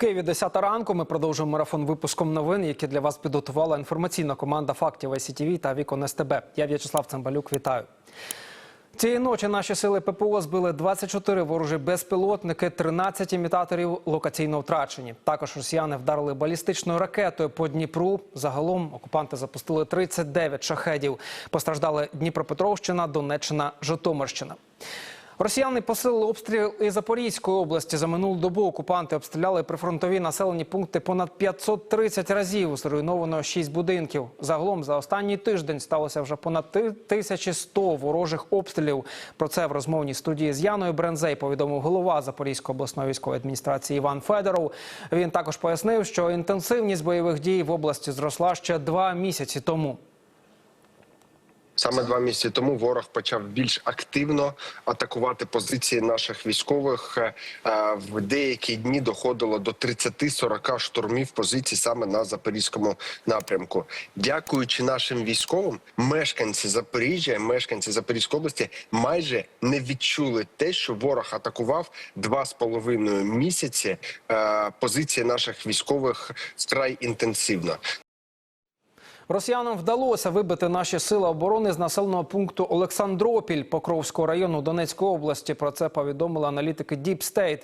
Києві 10 ранку. Ми продовжуємо марафон випуском новин, які для вас підготувала інформаційна команда фактів ICTV та Вікон СТБ. Я В'ячеслав Цимбалюк. Вітаю. Цієї ночі наші сили ППО збили 24 ворожі безпілотники, 13 імітаторів локаційно втрачені. Також росіяни вдарили балістичною ракетою по Дніпру. Загалом окупанти запустили 39 шахедів. Постраждали Дніпропетровщина, Донеччина, Житомирщина. Росіяни посилили обстріл і Запорізької області. За минулу добу окупанти обстріляли прифронтові населені пункти понад 530 разів. Зруйновано 6 будинків. Загалом за останній тиждень сталося вже понад 1100 ворожих обстрілів. Про це в розмовній студії з Яною Брензей повідомив голова Запорізької обласної військової адміністрації Іван Федоров. Він також пояснив, що інтенсивність бойових дій в області зросла ще два місяці тому. Саме два місяці тому ворог почав більш активно атакувати позиції наших військових. Е, е, В деякі дні доходило до 30-40 штурмів позицій саме на запорізькому напрямку. Дякуючи нашим військовим, мешканці Запоріжжя, мешканці Запорізької області майже не відчули те, що ворог атакував два з половиною місяці е, позиції наших військових вкрай інтенсивно. Росіянам вдалося вибити наші сили оборони з населеного пункту Олександропіль Покровського району Донецької області. Про це повідомили аналітики Deep State.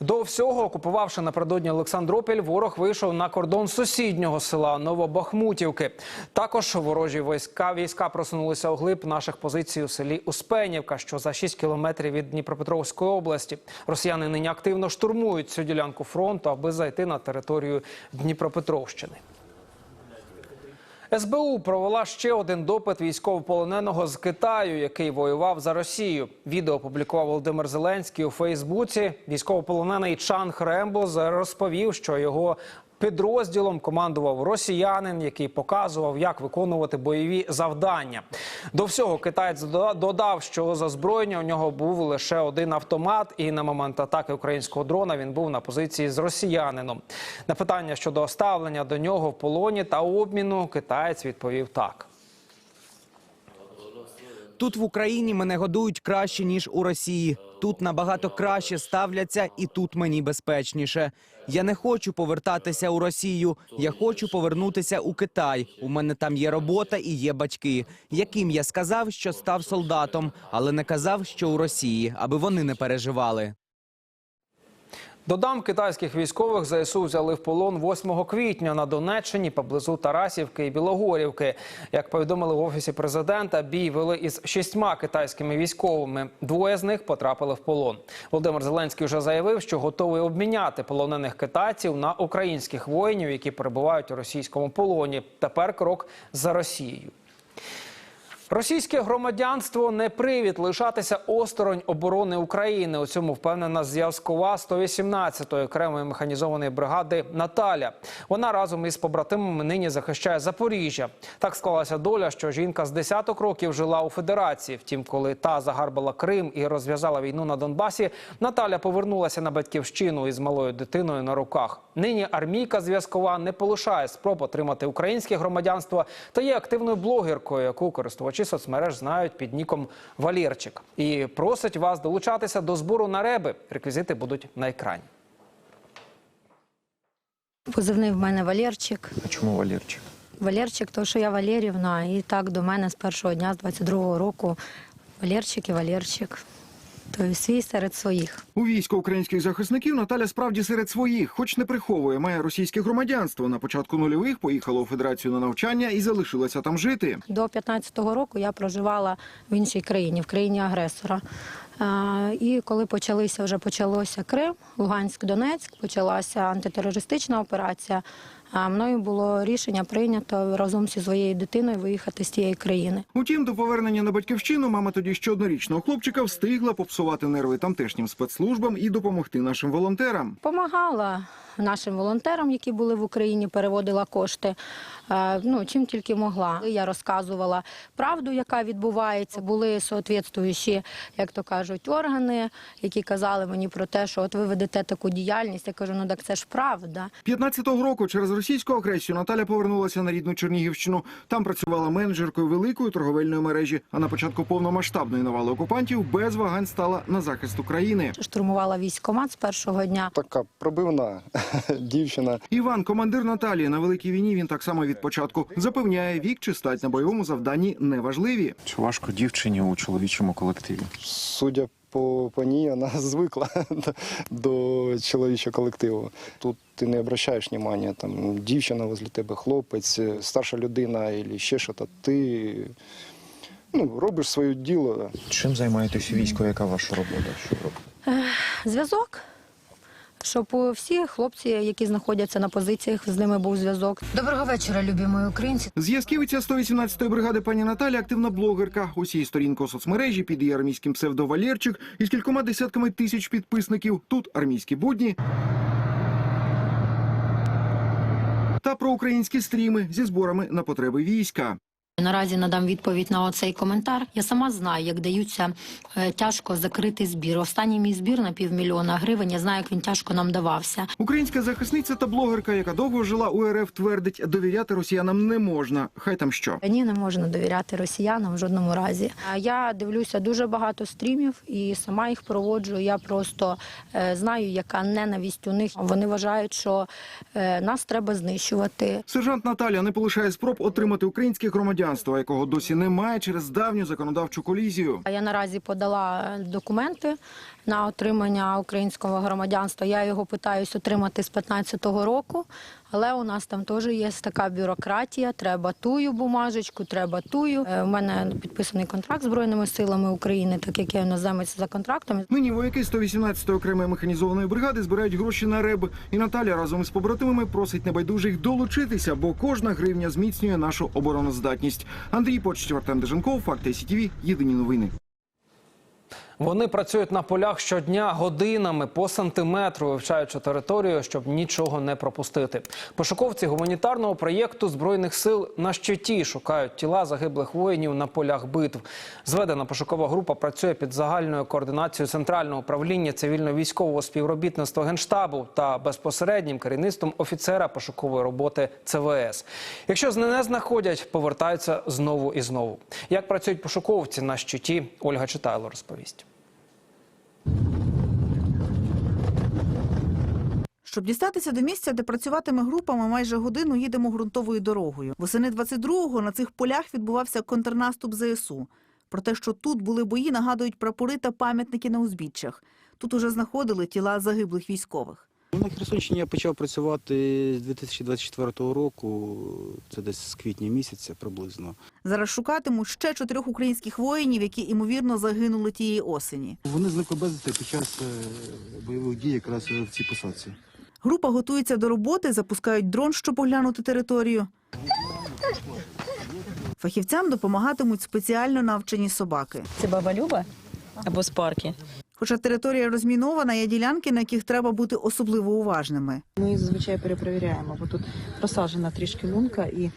До всього, окупувавши напередодні Олександропіль, ворог вийшов на кордон сусіднього села Новобахмутівки. Також ворожі війська війська просунулися оглиб наших позицій у селі Успенівка, що за 6 кілометрів від Дніпропетровської області. Росіяни нині активно штурмують цю ділянку фронту, аби зайти на територію Дніпропетровщини. СБУ провела ще один допит військовополоненого з Китаю, який воював за Росію. Відео опублікував Володимир Зеленський у Фейсбуці. Військовополонений Чан Хрембо розповів, що його підрозділом командував росіянин, який показував, як виконувати бойові завдання. До всього китаєць дода- додав, що за зброєння у нього був лише один автомат, і на момент атаки українського дрона він був на позиції з росіянином. На питання щодо ставлення до нього в полоні та обміну китаєць відповів так. Тут в Україні мене годують краще ніж у Росії. Тут набагато краще ставляться, і тут мені безпечніше. Я не хочу повертатися у Росію. Я хочу повернутися у Китай. У мене там є робота і є батьки, яким я сказав, що став солдатом, але не казав, що у Росії, аби вони не переживали. Додам, китайських військових ЗСУ взяли в полон 8 квітня на Донеччині поблизу Тарасівки і Білогорівки. Як повідомили в офісі президента, бій вели із шістьма китайськими військовими. Двоє з них потрапили в полон. Володимир Зеленський вже заявив, що готовий обміняти полонених китайців на українських воїнів, які перебувають у російському полоні. Тепер крок за Росією. Російське громадянство не привід лишатися осторонь оборони України. У цьому впевнена зв'язкова 118-ї окремої механізованої бригади Наталя. Вона разом із побратимами нині захищає Запоріжжя. Так склалася доля, що жінка з десяток років жила у федерації. Втім, коли та загарбала Крим і розв'язала війну на Донбасі, Наталя повернулася на батьківщину із малою дитиною на руках. Нині армійка зв'язкова не полишає спроб отримати українське громадянство та є активною блогеркою, яку користувачі соцмереж знають під ніком Валєрчик. І просить вас долучатися до збору на реби. Реквізити будуть на екрані. Позивний в мене Валєрчик. А чому Валерчик? Валєрчик, то що я Валерівна, і так до мене з першого дня, з 22-го року, Валєрчик і Валєрчик. Тобто свій серед своїх. У військо українських захисників Наталя справді серед своїх, хоч не приховує, має російське громадянство. На початку нульових поїхала у федерацію на навчання і залишилася там жити. До 15-го року я проживала в іншій країні, в країні агресора. І коли почалися вже почалося Крим, Луганськ, Донецьк, почалася антитерористична операція. А мною було рішення прийнято разом зі своєю дитиною виїхати з тієї країни. Утім, до повернення на батьківщину мама тоді ще однорічного хлопчика встигла попсувати нерви тамтешнім спецслужбам і допомогти нашим волонтерам. Помагала нашим волонтерам, які були в Україні, переводила кошти. е, Ну чим тільки могла. Я розказувала правду, яка відбувається. Були соответствуючі, як то кажуть, органи, які казали мені про те, що от ви ведете таку діяльність. Я кажу, ну так це ж правда. 15-го року через російську агресію Наталя повернулася на рідну Чернігівщину. Там працювала менеджеркою великої торговельної мережі. А на початку повномасштабної навали окупантів без вагань стала на захист України. Штурмувала військкомат з першого дня. Така пробивна дівчина. Іван, командир Наталії на великій війні. Він так само від початку запевняє, вік чи стать на бойовому завданні неважливі. Чи важко дівчині у чоловічому колективі? Судя по, по ній, вона звикла до, до чоловічого колективу. Тут ти не обращаєш внимання, там дівчина возле тебе, хлопець, старша людина або ще щось. Ти ну, робиш своє діло. Чим займаєтесь у війську? Яка ваша робота? Що робите? Зв'язок. Щоб всі хлопці, які знаходяться на позиціях, з ними був зв'язок. Доброго вечора, любі мої українці. Зв'язківиця 118-ї бригади пані Наталя активна блогерка. Усі сторінки у соцмережі під її армійським псевдо Валєрчик із кількома десятками тисяч підписників. Тут армійські будні. Та про українські стріми зі зборами на потреби війська. Наразі надам відповідь на оцей коментар. Я сама знаю, як даються е, тяжко закритий збір. Останній мій збір на півмільйона гривень. Я знаю, як він тяжко нам давався. Українська захисниця та блогерка, яка довго жила у РФ, твердить, довіряти росіянам не можна. Хай там що. Ні, не можна довіряти росіянам в жодному разі. А Я дивлюся дуже багато стрімів і сама їх проводжу. Я просто е, знаю, яка ненависть у них. Вони вважають, що е, нас треба знищувати. Сержант Наталя не полишає спроб отримати українське громадянство, якого досі немає через давню законодавчу колізію. Я наразі подала е, документи на отримання українського громадянства. Я його питаюсь отримати з 15-го року, але у нас там теж є така бюрократія. Треба тую бумажечку, треба тую. Е, У мене підписаний контракт з збройними силами України, так як я іноземець за контрактом. Нині вояки 118-ї окремої механізованої бригади збирають гроші на РЕБ. І Наталя разом із побратимами просить небайдужих долучитися, бо кожна гривня зміцнює нашу обороноздатність. Андрій Почтів, Артем Деженков, Факти СІТВ, Єдині новини. Вони працюють на полях щодня годинами по сантиметру, вивчаючи територію, щоб нічого не пропустити. Пошуковці гуманітарного проєкту збройних сил на щиті шукають тіла загиблих воїнів на полях битв. Зведена пошукова група працює під загальною координацією центрального управління цивільно-військового співробітництва генштабу та безпосереднім керівництвом офіцера пошукової роботи ЦВС. Якщо не знаходять, повертаються знову і знову. Як працюють пошуковці на щиті, Ольга Читайло розповість. Щоб дістатися до місця, де працюватиме група, ми майже годину їдемо ґрунтовою дорогою. Восени 22-го на цих полях відбувався контрнаступ ЗСУ. Про те, що тут були бої, нагадують прапори та пам'ятники на узбіччях. Тут уже знаходили тіла загиблих військових. Ну, На Херсонщині я почав працювати з 2024 року, це десь з квітня місяця приблизно. Зараз шукатимуть ще чотирьох українських воїнів, які імовірно загинули тієї осені. Вони зникли безвісти під час е, бойових дій якраз в цій посадці. Група готується до роботи, запускають дрон, щоб оглянути територію. Фахівцям допомагатимуть спеціально навчені собаки. Це баба Люба або Спаркі. Хоча територія розмінована, є ділянки, на яких треба бути особливо уважними. Ми зазвичай перепровіряємо, бо тут просаджена трішки лунка, і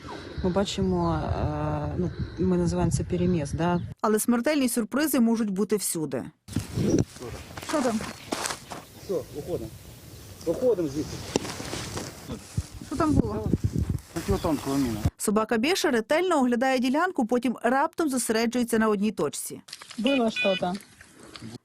ми бачимо, е, ну ми називаємо це переміс, да? Але смертельні сюрпризи можуть бути всюди. Що там? Все, виходимо. Виходимо звідси. Що там було? Собака Бєша ретельно оглядає ділянку, потім раптом зосереджується на одній точці. Було щось.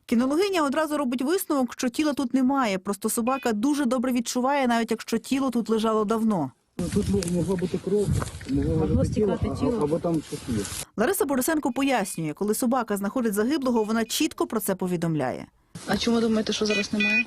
Кінологиня одразу робить висновок, що тіла тут немає. Просто собака дуже добре відчуває, навіть якщо тіло тут лежало давно. Тут могла бути кров, могло Могло стікати тіло. або там щось є. Лариса Борисенко пояснює, коли собака знаходить загиблого, вона чітко про це повідомляє. А чому думаєте, що зараз немає?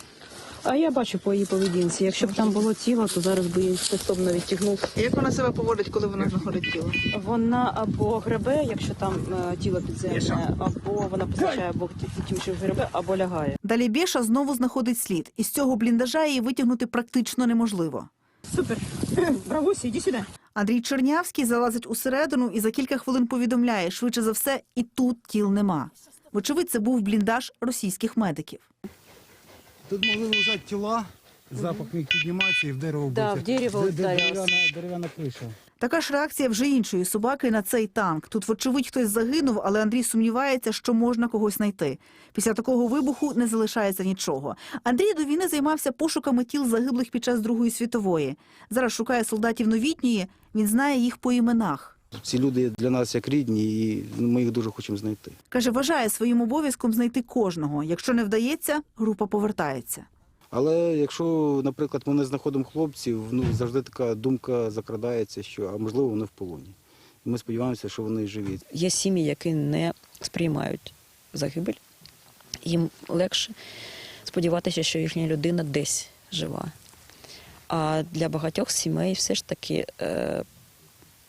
А я бачу по її поведінці. Якщо б там було тіло, то зараз би її стосовно відтягнув. Як вона себе поводить, коли вона знаходить тіло? Вона або гребе, якщо там е, тіло підземне, або вона позначає або тим, що гребе, або лягає. Далі Бєша знову знаходить слід. Із цього бліндажа її витягнути практично неможливо. Супер. Бравусі, іди сюди. Андрій Чернявський залазить усередину і за кілька хвилин повідомляє, швидше за все, і тут тіл нема. Вочевидь, це був бліндаж російських медиків. Тут могли лежати тіла, запах міг підніматися і в дерево Да, бити. в дерево Де- де ударилось. Дерев'яна дерев'яна криша. Така ж реакція вже іншої собаки на цей танк. Тут, вочевидь, хтось загинув, але Андрій сумнівається, що можна когось знайти. Після такого вибуху не залишається нічого. Андрій до війни займався пошуками тіл загиблих під час Другої світової. Зараз шукає солдатів новітньої. Він знає їх по іменах. Ці люди для нас як рідні, і ми їх дуже хочемо знайти. Каже, вважає своїм обов'язком знайти кожного. Якщо не вдається, група повертається. Але якщо, наприклад, ми не знаходимо хлопців, ну завжди така думка закрадається, що а можливо вони в полоні. І ми сподіваємося, що вони живі. Є сім'ї, які не сприймають загибель. Їм легше сподіватися, що їхня людина десь жива. А для багатьох сімей все ж таки е,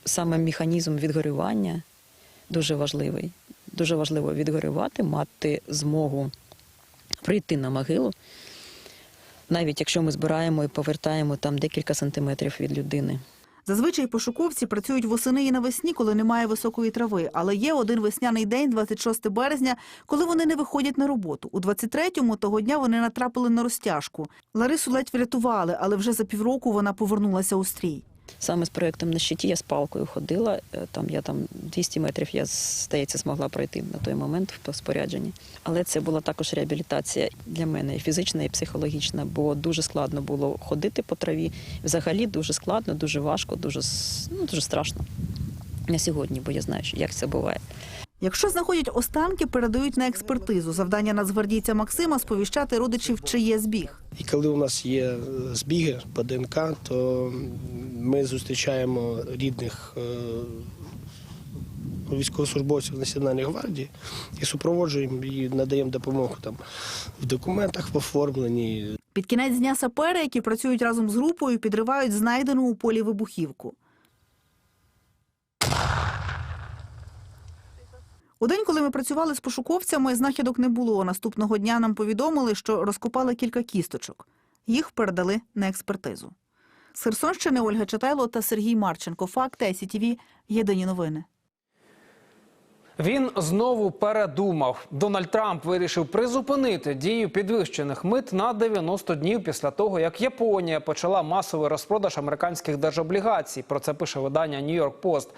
саме механізм відгорювання дуже важливий. Дуже важливо відгорювати, мати змогу прийти на могилу, навіть якщо ми збираємо і повертаємо там декілька сантиметрів від людини. Зазвичай пошуковці працюють восени і навесні, коли немає високої трави. Але є один весняний день, 26 березня, коли вони не виходять на роботу. У 23-му того дня вони натрапили на розтяжку. Ларису ледь врятували, але вже за півроку вона повернулася у стрій. Саме з проєктом на щиті я з палкою ходила. е, Там я там 200 метрів я здається змогла пройти на той момент в спорядженні. Але це була також реабілітація для мене і фізична, і психологічна, бо дуже складно було ходити по траві. Взагалі дуже складно, дуже важко, дуже ну, дуже страшно. На сьогодні, бо я знаю, як це буває. Якщо знаходять останки, передають на експертизу. Завдання нацгвардійця Максима сповіщати родичів, чи є збіг. І коли у нас є е, збіги по ДНК, то ми зустрічаємо рідних е, військовослужбовців Національної гвардії і супроводжуємо і надаємо допомогу там в документах, в оформленні, Під кінець дня сапери, які працюють разом з групою, підривають знайдену у полі вибухівку. У день, коли ми працювали з пошуковцями, знахідок не було. Наступного дня нам повідомили, що розкопали кілька кісточок. Їх передали на експертизу. З Херсонщини Ольга Читайло та Сергій Марченко. Факти СІТВ. Єдині новини. Він знову передумав. Дональд Трамп вирішив призупинити дію підвищених мит на 90 днів після того, як Японія почала масовий розпродаж американських держоблігацій. Про це пише видання Нью-Йорк Пост.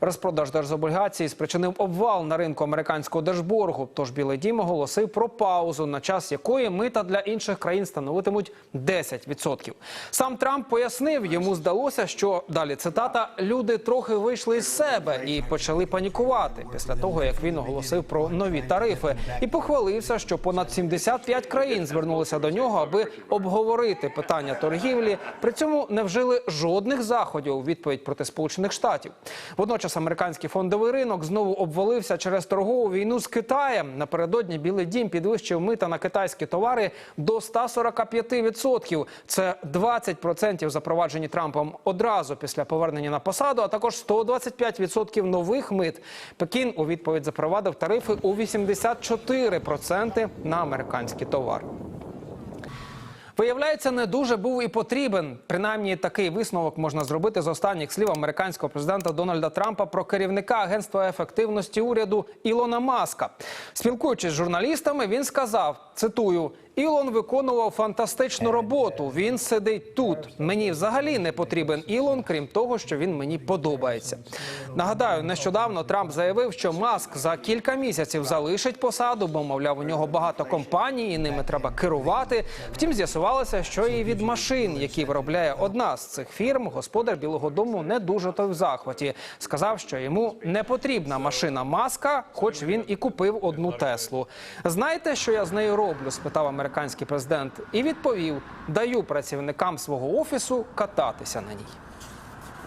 Розпродаж держоблігацій спричинив обвал на ринку американського держборгу. Тож Білий Дім оголосив про паузу, на час якої мита для інших країн становитимуть 10%. Сам Трамп пояснив, йому здалося, що далі цитата люди трохи вийшли з себе і почали панікувати після того, як він оголосив про нові тарифи, і похвалився, що понад 75 країн звернулися до нього, аби обговорити питання торгівлі. При цьому не вжили жодних заходів у відповідь проти Сполучених Штатів. Водночас американський фондовий ринок знову обвалився через торгову війну з Китаєм. Напередодні Білий Дім підвищив мита на китайські товари до 145%. Це 20% запроваджені Трампом одразу після повернення на посаду, а також 125% нових мит. Пекін у відповідь запровадив тарифи у 84% на американський товар. Виявляється, не дуже був і потрібен. Принаймні, такий висновок можна зробити з останніх слів американського президента Дональда Трампа про керівника агентства ефективності уряду Ілона Маска. Спілкуючись з журналістами, він сказав: цитую. Ілон виконував фантастичну роботу. Він сидить тут. Мені взагалі не потрібен Ілон, крім того, що він мені подобається. Нагадаю, нещодавно Трамп заявив, що Маск за кілька місяців залишить посаду, бо мовляв, у нього багато компаній, і ними треба керувати. Втім, з'ясувалося, що і від машин, які виробляє одна з цих фірм, господар Білого Дому не дуже той в захваті. Сказав, що йому не потрібна машина Маска, хоч він і купив одну Теслу. Знаєте, що я з нею роблю? спитав американський президент, і відповів: даю працівникам свого офісу кататися на ній.